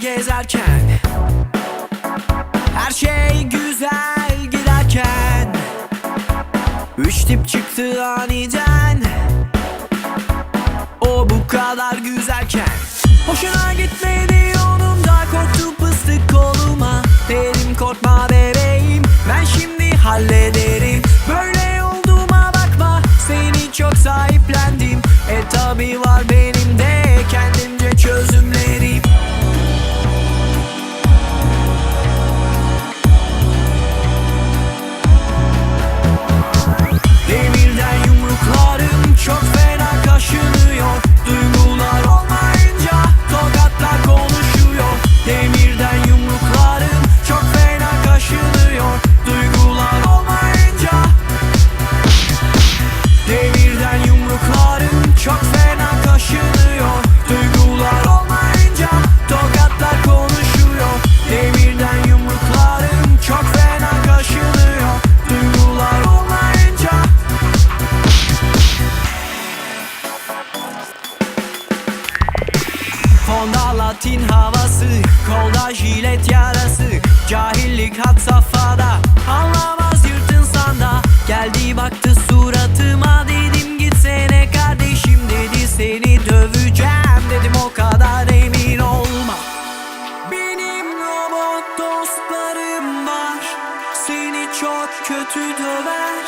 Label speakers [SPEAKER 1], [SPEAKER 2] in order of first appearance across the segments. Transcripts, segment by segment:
[SPEAKER 1] gezerken Her şey güzel giderken Üç tip çıktı aniden baktı suratıma dedim gitsene kardeşim dedi seni döveceğim dedim o kadar emin olma. Benim robot dostlarım var seni çok kötü döver.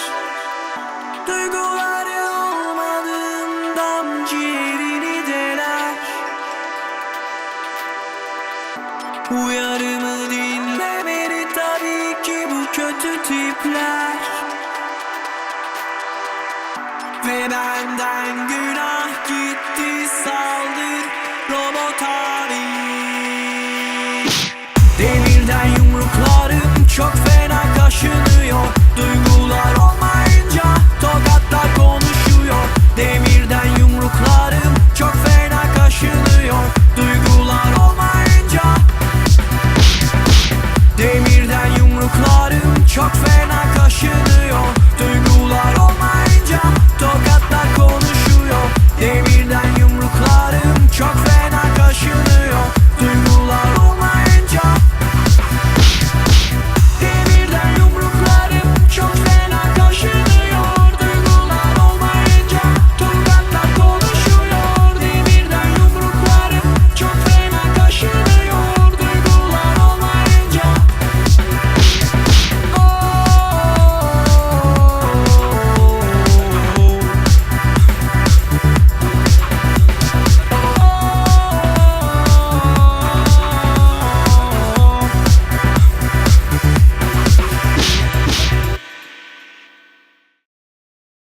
[SPEAKER 1] Duyguları olmadığından ciğerini deler. Uyarımı dinlemedi tabii ki bu kötü tipler. Benden gül